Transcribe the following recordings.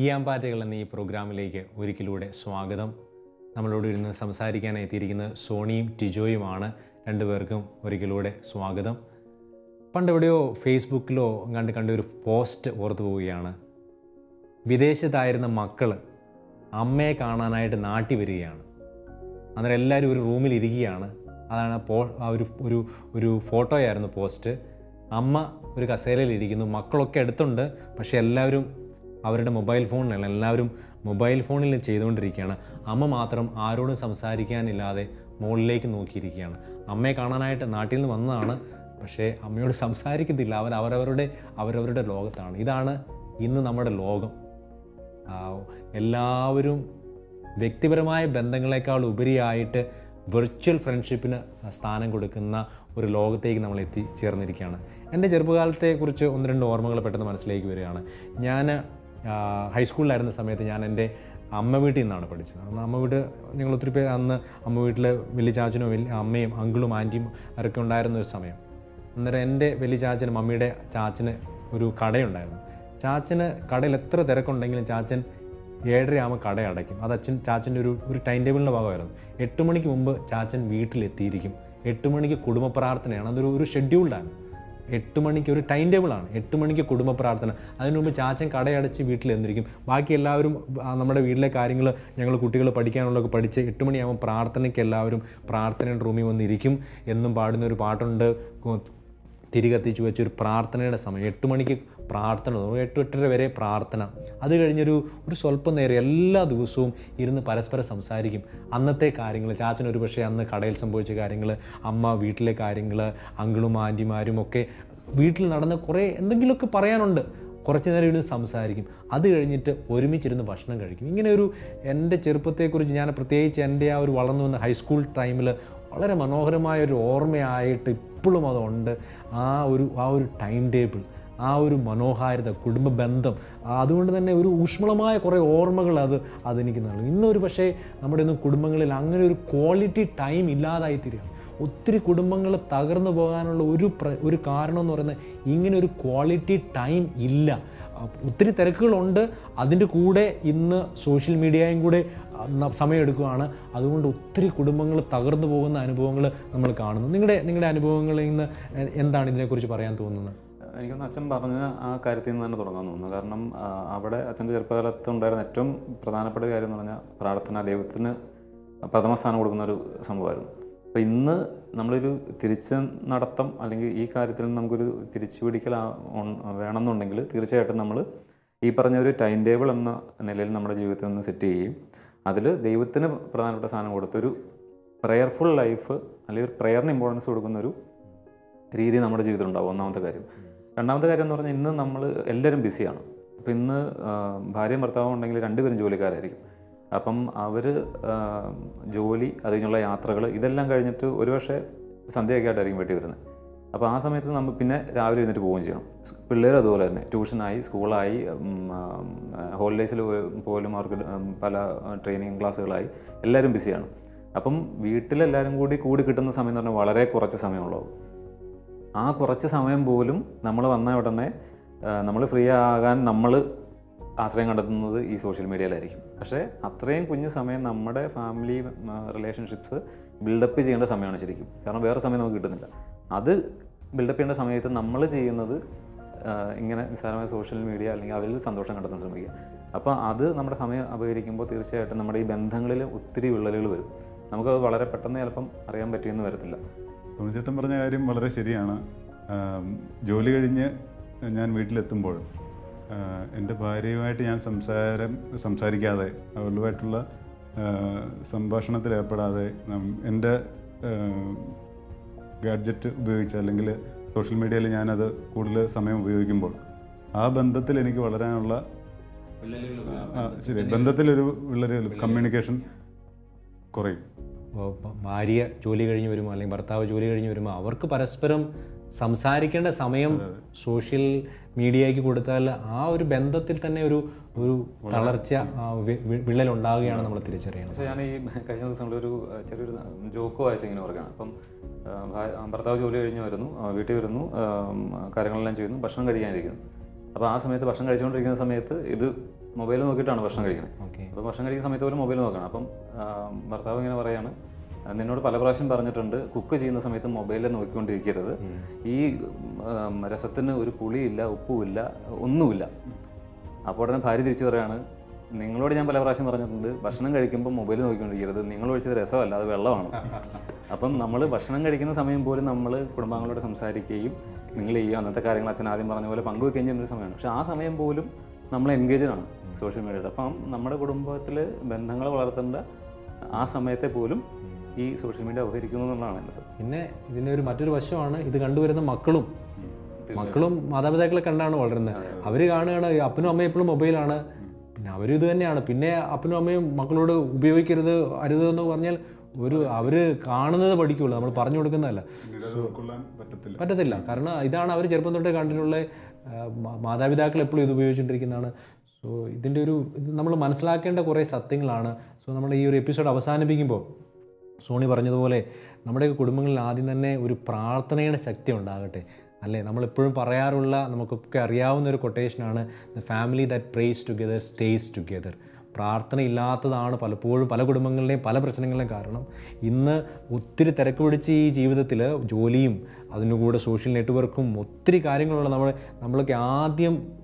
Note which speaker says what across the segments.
Speaker 1: ഈയാമ്പാറ്റകൾ എന്ന ഈ പ്രോഗ്രാമിലേക്ക് ഒരിക്കലൂടെ സ്വാഗതം. നമ്മളോട് ഇരുന്ന് സംസാരിക്കാനായി എത്തിയിരിക്കുന്നത് സോണിയും ടിജോയുമാണ് രണ്ടുപേർക്കും ഒരിക്കലൂടെ സ്വാഗതം. പണ്ട് എവിടെയോ ഫേസ്ബുക്കിലോ കണ്ട് കണ്ട ഒരു പോസ്റ്റ് ഓർത്തു പോവുകയാണ്. വിദേശത്തായിരുന്ന മക്കൾ അമ്മയെ കാണാനായിട്ട് നാട്ടി വരികയാണ്. അന്നേരം എല്ലാവരും ഒരു റൂമിൽ ഇരിക്കുകയാണ്. അതാണ് പോ ആ ഒരു ഒരു ഒരു ഫോട്ടോയായിരുന്നു പോസ്റ്റ്. അമ്മ ഒരു കസേരയിൽ ഇരിക്കുന്നു. മക്കളൊക്കെ അടുത്തുണ്ട്. പക്ഷേ എല്ലാവരും അവരുടെ മൊബൈൽ ഫോണിലാണ് എല്ലാവരും മൊബൈൽ ഫോണിൽ ചെയ്തുകൊണ്ടിരിക്കുകയാണ്. അമ്മ മാത്രം ആരോടും സംസാരിക്കാനില്ലാതെ മുകളിലേക്ക് നോക്കിയിരിക്കുകയാണ്. അമ്മയെ കാണാനായിട്ട് നാട്ടിൽ നിന്ന് വന്നതാണ് പക്ഷേ അമ്മയോട് സംസാരിക്കത്തില്ല. അവർ അവരവരുടെ അവരവരുടെ ലോകത്താണ്. ഇതാണ് ഇന്ന് നമ്മുടെ ലോകം. എല്ലാവരും വ്യക്തിപരമായ ബന്ധങ്ങളെക്കാൾ ഉപരിയായിട്ട് വെർച്വൽ ഫ്രണ്ട്ഷിപ്പിന് സ്ഥാനം കൊടുക്കുന്ന ഒരു ലോകത്തേക്ക് നമ്മൾ എത്തിച്ചേർന്നിരിക്കുകയാണ് എന്റെ ചെറുപ്പകാലത്തെക്കുറിച്ച് ഒന്ന് രണ്ട് ഓർമ്മകൾ പെട്ടെന്ന് മനസ്സിലേക്ക് വരികയാണ്. ഞാൻ ഹൈസ്കൂളിലായിരുന്ന സമയത്ത് ഞാൻ എന്റെ അമ്മ വീട്ടിൽ നിന്നാണ് പഠിച്ചത്. അന്ന് അമ്മ വീട് ഞങ്ങൾ ഒത്തിരി പേര് അന്ന് അമ്മ വീട്ടിൽ വലിയ ചാച്ചനും വലിയ അമ്മയും അങ്കിളും ആന്റിയും അവരൊക്കെ ഉണ്ടായിരുന്ന ഒരു സമയം. അന്നേരം എന്റെ വലിയ ചാച്ചനും അമ്മയുടെ ചാച്ചന് ഒരു കടയുണ്ടായിരുന്നു. ചാച്ചന് കടയിൽ എത്ര തിരക്കുണ്ടെങ്കിലും ചാച്ചൻ ഏഴരയാകുമ്പോൾ കട അടയ്ക്കും. അത് അച്ഛൻ ചാച്ചന്റെ ഒരു ഒരു ടൈം ടേബിളിന്റെ ഭാഗമായിരുന്നു. എട്ട് മണിക്ക് മുമ്പ് ചാച്ചൻ വീട്ടിലെത്തിയിരിക്കും. എട്ട് മണിക്ക് കുടുംബ പ്രാർത്ഥനയാണ് അതൊരു ഒരു ഷെഡ്യൂൾഡാണ് എട്ട് മണിക്ക് ഒരു ടൈം ടേബിളാണ് എട്ട് മണിക്ക് കുടുംബ പ്രാർത്ഥന. അതിനു മുമ്പ് ചാച്ചൻ കടയടച്ച് വീട്ടിൽ എന്നിരിക്കും. ബാക്കി എല്ലാവരും നമ്മുടെ വീട്ടിലെ കാര്യങ്ങൾ ഞങ്ങൾ കുട്ടികൾ പഠിക്കാനുള്ളതൊക്കെ പഠിച്ച് എട്ട് മണിയാകുമ്പോൾ പ്രാർത്ഥനയ്ക്ക് എല്ലാവരും പ്രാർത്ഥനയുടെ റൂമിൽ വന്നിരിക്കും. എന്നും പാടുന്ന ഒരു പാട്ടുണ്ട്. കു- തിരികത്തിച്ച് വെച്ച് ഒരു പ്രാർത്ഥനയുടെ സമയം. എട്ട് മണിക്ക് പ്രാർത്ഥന തുടങ്ങും. എട്ട് എട്ടര വരെ പ്രാർത്ഥന. അത് കഴിഞ്ഞൊരു ഒരു സ്വല്പം നേരം എല്ലാ ദിവസവും ഇരുന്ന് പരസ്പരം സംസാരിക്കും. അന്നത്തെ കാര്യങ്ങൾ ചാച്ചൻ ഒരു പക്ഷേ അന്ന് കടയിൽ സംഭവിച്ച കാര്യങ്ങൾ അമ്മ വീട്ടിലെ കാര്യങ്ങൾ അങ്കിളും ആന്റിമാരും ഒക്കെ വീട്ടിൽ നടന്ന കുറേ എന്തെങ്കിലുമൊക്കെ പറയാനുണ്ട്. കുറച്ച് നേരം ഇരുന്ന് സംസാരിക്കും. അത് കഴിഞ്ഞിട്ട് ഒരുമിച്ചിരുന്ന് ഭക്ഷണം കഴിക്കും. ഇങ്ങനെ ഒരു എന്റെ ചെറുപ്പത്തെക്കുറിച്ച് ഞാൻ പ്രത്യേകിച്ച് എന്റെ ആ ഒരു വളർന്നു വന്ന ഹൈസ്കൂൾ ടൈമിൽ വളരെ മനോഹരമായ ഒരു ഓർമ്മയായിട്ട് ഇപ്പോഴും അതുണ്ട്. ആ ഒരു ആ ഒരു ടൈം ടേബിൾ ആ ഒരു മനോഹാരിത കുടുംബ ബന്ധം അതുകൊണ്ട് തന്നെ ഒരു ഊഷ്മളമായ കുറേ ഓർമ്മകൾ അത് അതെനിക്ക് നൽകും. ഇന്നൊരു പക്ഷേ നമ്മുടെ ഇന്ന് കുടുംബങ്ങളിൽ അങ്ങനെ ഒരു ക്വാളിറ്റി ടൈം ഇല്ലാതായി തീരുകയാണ്. ഒത്തിരി കുടുംബങ്ങൾ തകർന്നു പോകാനുള്ള ഒരു പ്ര ഒരു കാരണം എന്ന് പറയുന്നത് ഇങ്ങനെ ഒരു ക്വാളിറ്റി ടൈം ഇല്ല. ഒത്തിരി തിരക്കുകളുണ്ട്. അതിന്റെ കൂടെ ഇന്ന് സോഷ്യൽ മീഡിയയും കൂടെ സമയമെടുക്കുകയാണ്. അതുകൊണ്ട് ഒത്തിരി കുടുംബങ്ങൾ തകർന്നു പോകുന്ന അനുഭവങ്ങൾ നമ്മൾ കാണുന്നു. നിങ്ങളുടെ നിങ്ങളുടെ അനുഭവങ്ങളിൽ നിന്ന് എന്താണ് ഇതിനെക്കുറിച്ച് പറയാൻ തോന്നുന്നത്?
Speaker 2: എനിക്കൊന്ന് അച്ഛൻ പറഞ്ഞ ആ കാര്യത്തിൽ നിന്ന് തന്നെ തുടങ്ങാൻ തോന്നുന്നു. കാരണം അവിടെ അച്ഛന്റെ ചെറുപ്പകാലത്ത് ഉണ്ടായിരുന്ന ഏറ്റവും പ്രധാനപ്പെട്ട കാര്യം എന്ന് പറഞ്ഞാൽ പ്രാർത്ഥന ദൈവത്തിന് പ്രഥമ സ്ഥാനം കൊടുക്കുന്ന ഒരു സംഭവമായിരുന്നു. അപ്പോൾ ഇന്ന് നമ്മളൊരു തിരിച്ച് നടത്തം അല്ലെങ്കിൽ ഈ കാര്യത്തിൽ നമുക്കൊരു തിരിച്ചു പിടിക്കൽ വേണമെന്നുണ്ടെങ്കിൽ തീർച്ചയായിട്ടും നമ്മൾ ഈ പറഞ്ഞ ഒരു ടൈം ടേബിൾ എന്ന നിലയിൽ നമ്മുടെ ജീവിതത്തിൽ നിന്ന് സെറ്റ് ചെയ്യുകയും അതിൽ ദൈവത്തിന് പ്രധാനപ്പെട്ട സ്ഥാനം കൊടുത്തൊരു പ്രെയർഫുൾ ലൈഫ് അല്ലെങ്കിൽ ഒരു പ്രെയറിന് ഇമ്പോർട്ടൻസ് കൊടുക്കുന്ന ഒരു രീതി നമ്മുടെ ജീവിതത്തിൽ ഉണ്ടാവും ഒന്നാമത്തെ കാര്യം. രണ്ടാമത്തെ കാര്യം എന്ന് പറഞ്ഞാൽ ഇന്ന് നമ്മൾ എല്ലാവരും ബിസിയാണ് അപ്പോൾ ഇന്ന് ഭാര്യയും ഭർത്താവും ഉണ്ടെങ്കിൽ രണ്ടുപേരും ജോലിക്കാരായിരിക്കും. അപ്പം അവർ ജോലി അത് കഴിഞ്ഞുള്ള യാത്രകൾ ഇതെല്ലാം കഴിഞ്ഞിട്ട് ഒരുപക്ഷെ സന്ധ്യയൊക്കെ ആയിട്ടായിരിക്കും വീട്ടിൽ വരുന്നത് അപ്പോൾ ആ സമയത്ത് നമ്മൾ പിന്നെ രാവിലെ എഴുന്നേറ്റ് പോവുകയും ചെയ്യണം. പിള്ളേർ അതുപോലെ തന്നെ ട്യൂഷനായി സ്കൂളായി ഹോളിഡേയ്സിൽ പോലും അവർക്ക് പല ട്രെയിനിങ് ക്ലാസ്സുകളായി എല്ലാവരും ബിസിയാണ്. അപ്പം വീട്ടിലെല്ലാവരും കൂടി കൂടി കിട്ടുന്ന സമയം എന്ന് പറഞ്ഞാൽ വളരെ കുറച്ച് സമയമുള്ളൂ. ആ കുറച്ച് സമയം പോലും നമ്മൾ വന്ന ഉടനെ നമ്മൾ ഫ്രീ ആകാൻ നമ്മൾ ആശ്രയം കണ്ടെത്തുന്നത് ഈ സോഷ്യൽ മീഡിയയിലായിരിക്കും പക്ഷേ അത്രയും കുഞ്ഞു സമയം നമ്മുടെ ഫാമിലി റിലേഷൻഷിപ്സ് ബിൽഡപ്പ് ചെയ്യേണ്ട സമയമാണ് ശരിക്കും. കാരണം വേറെ സമയം നമുക്ക് കിട്ടുന്നില്ല. അത് ബിൽഡപ്പ് ചെയ്യേണ്ട സമയത്ത് നമ്മൾ ചെയ്യുന്നത് ഇങ്ങനെ നിസ്സാരമായ സോഷ്യൽ മീഡിയ അല്ലെങ്കിൽ അതിൽ സന്തോഷം കണ്ടെത്താൻ ശ്രമിക്കുക. അപ്പോൾ അത് നമ്മുടെ സമയം അപകരിക്കുമ്പോൾ തീർച്ചയായിട്ടും നമ്മുടെ ഈ ബന്ധങ്ങളിൽ ഒത്തിരി വിള്ളലുകൾ വരും. നമുക്കത് വളരെ പെട്ടെന്ന് ചിലപ്പം അറിയാൻ പറ്റിയെന്ന് വരത്തില്ല.
Speaker 3: ചേട്ടൻ പറഞ്ഞ കാര്യം വളരെ ശരിയാണ്. ജോലി കഴിഞ്ഞ് ഞാൻ വീട്ടിലെത്തുമ്പോൾ എന്റെ ഭാര്യയുമായിട്ട് ഞാൻ സംസാരം സംസാരിക്കാതെ അവളുമായിട്ടുള്ള സംഭാഷണത്തിൽ ഏർപ്പെടാതെ എന്റെ ഗാഡ്ജറ്റ് ഉപയോഗിച്ച് അല്ലെങ്കിൽ സോഷ്യൽ മീഡിയയിൽ ഞാനത് കൂടുതൽ സമയം ഉപയോഗിക്കുമ്പോൾ ആ ബന്ധത്തിൽ എനിക്ക് വളരാനുള്ള ശരി ബന്ധത്തിലൊരു ഉള്ളൊരു കമ്മ്യൂണിക്കേഷൻ കുറയും.
Speaker 1: ഭാര്യ ജോലി കഴിഞ്ഞ് വരുമ്പോൾ അല്ലെങ്കിൽ ഭർത്താവ് ജോലി കഴിഞ്ഞ് വരുമ്പോൾ അവർക്ക് പരസ്പരം സംസാരിക്കേണ്ട സമയം സോഷ്യൽ മീഡിയയ്ക്ക് കൊടുത്താൽ ആ ഒരു ബന്ധത്തിൽ തന്നെ ഒരു ഒരു തളർച്ച വിള്ളൽ വി- നമ്മൾ തിരിച്ചറിയുന്നത്
Speaker 2: പക്ഷേ ഞാൻ ഈ കഴിഞ്ഞ ദിവസങ്ങളിൽ ഒരു ചെറിയൊരു ജോക്ക് വായിച്ച് ഇങ്ങനെ പറയുകയാണ് അപ്പം ഭർത്താവ് ജോലി കഴിഞ്ഞ് വരുന്നു വീട്ടിൽ വരുന്നു കാര്യങ്ങളെല്ലാം ചെയ്യുന്നു ഭക്ഷണം കഴിക്കാനിരിക്കുന്നു. അപ്പോൾ ആ സമയത്ത് ഭക്ഷണം കഴിച്ചുകൊണ്ടിരിക്കുന്ന സമയത്ത് ഇത് മൊബൈൽ നോക്കിയിട്ടാണ് ഭക്ഷണം കഴിക്കുന്നത്.
Speaker 1: ഓക്കെ.
Speaker 2: അപ്പോൾ ഭക്ഷണം കഴിക്കുന്ന സമയത്ത് പോലും മൊബൈൽ നോക്കണം. അപ്പം ഭർത്താവ് ഇങ്ങനെ പറയാണ് "ആ, നിന്നോട് പല പ്രാവശ്യം പറഞ്ഞിട്ടുണ്ട്. കുക്ക് ചെയ്യുന്ന സമയത്ത് മൊബൈലിൽ നോക്കിക്കൊണ്ടിരിക്കരുത്. ഈ രസത്തിന് ഒരു പുളിയില്ല ഉപ്പുമില്ല ഒന്നുമില്ല. അപ്പോൾ ഉടനെ ഭാര്യ തിരിച്ചു പറയാണ് നിങ്ങളോട് ഞാൻ പല പ്രാവശ്യം പറഞ്ഞിട്ടുണ്ട് ഭക്ഷണം കഴിക്കുമ്പോൾ മൊബൈൽ നോക്കിക്കൊണ്ടിരിക്കരുത്. നിങ്ങൾ ഒഴിച്ചത് രസമല്ല അത് വെള്ളമാണ്. അപ്പം നമ്മൾ ഭക്ഷണം കഴിക്കുന്ന സമയം പോലും നമ്മൾ കുടുംബാംഗങ്ങളോട് സംസാരിക്കുകയും നിങ്ങൾ ചെയ്യുക. അന്നത്തെ കാര്യങ്ങൾ അച്ഛൻ ആദ്യം പറഞ്ഞ പോലെ പങ്കുവെക്കുകയും ചെയ്യുന്ന ഒരു സമയമാണ്. പക്ഷേ ആ സമയം പോലും നമ്മൾ എൻഗേജഡ് ആണ് സോഷ്യൽ മീഡിയയിൽ അപ്പം നമ്മുടെ കുടുംബത്തിൽ ബന്ധങ്ങൾ വളർത്തേണ്ട ആ സമയത്തെ പോലും ഈ സോഷ്യൽ മീഡിയ അവതരിക്കുന്നു എന്നുള്ളതാണ് എന്റെ സത്യം.
Speaker 1: പിന്നെ ഇതിന്റെ ഒരു മറ്റൊരു വശമാണ് ഇത് കണ്ടുവരുന്ന മക്കളും. മക്കളും മാതാപിതാക്കളെ കണ്ടാണ് വളരുന്നത്. അവർ കാണുകയാണ് അപ്പനും അമ്മയും എപ്പോഴും മൊബൈലാണ്. പിന്നെ അവരും ഇത് തന്നെയാണ്. പിന്നെ അപ്പനും അമ്മയും മക്കളോട് ഉപയോഗിക്കരുത് അരുത് എന്ന് പറഞ്ഞാൽ ഒരു അവർ കാണുന്നത് പഠിക്കുള്ളൂ. നമ്മൾ പറഞ്ഞു കൊടുക്കുന്നതല്ല.
Speaker 3: പറ്റത്തില്ല.
Speaker 1: കാരണം ഇതാണ് അവർ ചെറുപ്പം തൊട്ടേ കണ്ടിട്ടുള്ള മാതാപിതാക്കൾ എപ്പോഴും ഇത് ഉപയോഗിച്ചുകൊണ്ടിരിക്കുന്നതാണ്. സോ ഇതിന്റെ ഒരു ഇത് നമ്മൾ മനസ്സിലാക്കേണ്ട കുറേ സത്യങ്ങളാണ്. സോ നമ്മൾ ഈ ഒരു എപ്പിസോഡ് അവസാനിപ്പിക്കുമ്പോൾ സോണി പറഞ്ഞതുപോലെ നമ്മുടെ കുടുംബങ്ങളിൽ ആദ്യം തന്നെ ഒരു പ്രാർത്ഥനയുടെ ശക്തി ഉണ്ടാകട്ടെ. അല്ലേ? നമ്മളെപ്പോഴും പറയാറുള്ള നമുക്കൊക്കെ അറിയാവുന്ന ഒരു കൊട്ടേഷനാണ് the family that prays together stays together പ്രാർത്ഥനയില്ലാത്തതാണ് പലപ്പോഴും പല കുടുംബങ്ങളുടെയും പല പ്രശ്നങ്ങളുടെയും കാരണം. ഇന്ന് ഒത്തിരി തിരക്ക് പിടിച്ച് ഈ ജീവിതത്തിൽ ജോലിയും അതിന്റെ കൂടെ സോഷ്യൽ നെറ്റ്വർക്കും ഒത്തിരി കാര്യങ്ങളുള്ള നമ്മൾ നമ്മളൊക്കെ ആദ്യം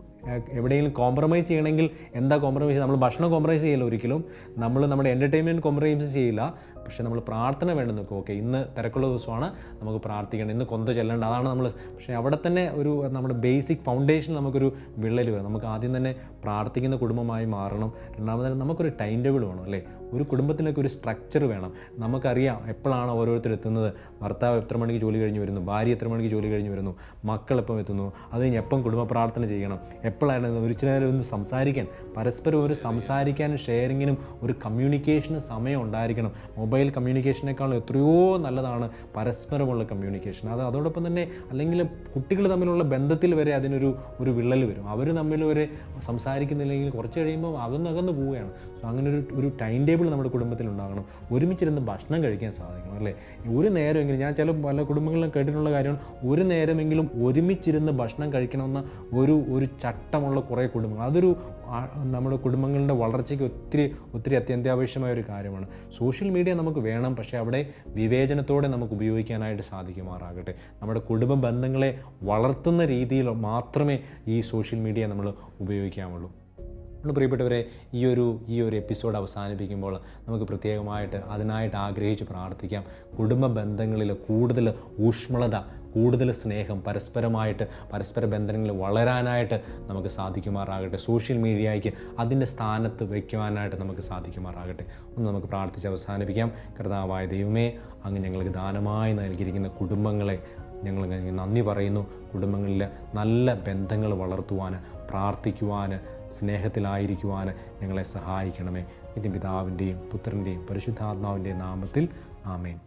Speaker 1: എവിടെയെങ്കിലും കോംപ്രമൈസ് ചെയ്യണമെങ്കിൽ എന്താ കോംപ്രമൈസ് നമ്മൾ ഭക്ഷണം കോംപ്രമൈസ് ചെയ്യില്ല ഒരിക്കലും. നമ്മൾ നമ്മുടെ എന്റർടൈൻമെന്റ് കോംപ്രമൈസ് ചെയ്യില്ല. പക്ഷേ നമ്മൾ പ്രാർത്ഥന വേണ്ടി നോക്കും ഓക്കെ ഇന്ന് തിരക്കുള്ള ദിവസമാണ്. നമുക്ക് പ്രാർത്ഥിക്കണം. ഇന്ന് കൊന്ത ചെല്ലേണ്ട. അതാണ് നമ്മൾ പക്ഷേ അവിടെ തന്നെ ഒരു നമ്മുടെ ബേസിക് ഫൗണ്ടേഷൻ നമുക്കൊരു വിള്ളൽ വരും. നമുക്ക് ആദ്യം തന്നെ പ്രാർത്ഥിക്കുന്ന കുടുംബമായി മാറണം. രണ്ടാമത് നമുക്കൊരു ടൈം ടേബിൾ വേണം അല്ലേ? ഒരു കുടുംബത്തിനൊക്കെ ഒരു സ്ട്രക്ചർ വേണം. നമുക്കറിയാം എപ്പോഴാണ് ഓരോരുത്തർ എത്തുന്നത്. ഭർത്താവ് എത്ര മണിക്ക് ജോലി കഴിഞ്ഞ് വരുന്നു? ഭാര്യ എത്ര മണിക്ക് ജോലി കഴിഞ്ഞ് വരുന്നു? മക്കൾ എപ്പം എത്തുന്നു? അത് കഴിഞ്ഞ് എപ്പം കുടുംബ പ്രാർത്ഥന ചെയ്യണം? എപ്പോഴായിരുന്നു ഒരു ചില ഒന്ന് സംസാരിക്കാൻ? പരസ്പരം ഒരു സംസാരിക്കാനും ഷെയറിങ്ങിനും ഒരു കമ്മ്യൂണിക്കേഷന് സമയം ഉണ്ടായിരിക്കണം. മൊബൈൽ കമ്മ്യൂണിക്കേഷനേക്കാളും എത്രയോ നല്ലതാണ് പരസ്പരമുള്ള കമ്മ്യൂണിക്കേഷൻ. അത് അതോടൊപ്പം തന്നെ അല്ലെങ്കിൽ കുട്ടികൾ തമ്മിലുള്ള ബന്ധത്തിൽ വരെ അതിനൊരു ഒരു വിള്ളൽ വരും. അവർ തമ്മിൽ വരെ സംസാരിക്കുന്നില്ലെങ്കിൽ കുറച്ച് കഴിയുമ്പോൾ അകന്നകന്ന് പോവുകയാണ്. സോ അങ്ങനെ ഒരു ഒരു ടൈം ടേബിൾ നമ്മുടെ കുടുംബത്തിൽ ഉണ്ടാകണം. ഒരുമിച്ചിരുന്ന് ഭക്ഷണം കഴിക്കാൻ സാധിക്കണം അല്ലേ? ഒരു നേരമെങ്കിലും ഞാൻ ചില പല കുടുംബങ്ങളിലും കേട്ടിട്ടുള്ള കാര്യമാണ് ഒരു നേരമെങ്കിലും ഒരുമിച്ചിരുന്ന് ഭക്ഷണം കഴിക്കണമെന്ന ഒരു ഒരു ചട്ടമുള്ള കുറേ കുടുംബങ്ങൾ. അതൊരു നമ്മുടെ കുടുംബങ്ങളുടെ വളർച്ചയ്ക്ക് ഒത്തിരി ഒത്തിരി അത്യന്താപേക്ഷമായ ഒരു കാര്യമാണ്. സോഷ്യൽ മീഡിയ നമുക്ക് വേണം പക്ഷേ അവിടെ വിവേചനത്തോടെ നമുക്ക് ഉപയോഗിക്കാനായിട്ട് സാധിക്കുമാറാകട്ടെ. നമ്മുടെ കുടുംബ ബന്ധങ്ങളെ വളർത്തുന്ന രീതിയിൽ മാത്രമേ ഈ സോഷ്യൽ മീഡിയ നമ്മൾ ഉപയോഗിക്കാമുള്ളൂ അതുകൊണ്ട് പ്രിയപ്പെട്ടവരെ ഈ ഒരു ഈ ഒരു എപ്പിസോഡ് അവസാനിപ്പിക്കുമ്പോൾ നമുക്ക് പ്രത്യേകമായിട്ട് അതിനായിട്ട് ആഗ്രഹിച്ച് പ്രാർത്ഥിക്കാം. കുടുംബ ബന്ധങ്ങളിൽ കൂടുതൽ ഊഷ്മളത കൂടുതൽ സ്നേഹം പരസ്പരമായിട്ട് പരസ്പര ബന്ധനങ്ങൾ വളരാനായിട്ട് നമുക്ക് സാധിക്കുമാറാകട്ടെ. സോഷ്യൽ മീഡിയയ്ക്ക് അതിന്റെ സ്ഥാനത്ത് വയ്ക്കുവാനായിട്ട് നമുക്ക് സാധിക്കുമാറാകട്ടെ. ഒന്ന് നമുക്ക് പ്രാർത്ഥിച്ച് അവസാനിപ്പിക്കാം. കർത്താവായ ദൈവമേ അങ്ങ് ഞങ്ങൾക്ക് ദാനമായി നൽകിയിരിക്കുന്ന കുടുംബങ്ങളെ ഞങ്ങൾ നന്ദി പറയുന്നു. കുടുംബങ്ങളിൽ നല്ല ബന്ധങ്ങൾ വളർത്തുവാൻ പ്രാർത്ഥിക്കുവാൻ സ്നേഹത്തിലായിരിക്കുവാൻ ഞങ്ങളെ സഹായിക്കണമേ. നിത്യ പിതാവിന്റെയും പുത്രന്റെയും പരിശുദ്ധാത്മാവിന്റെയും നാമത്തിൽ ആമേൻ.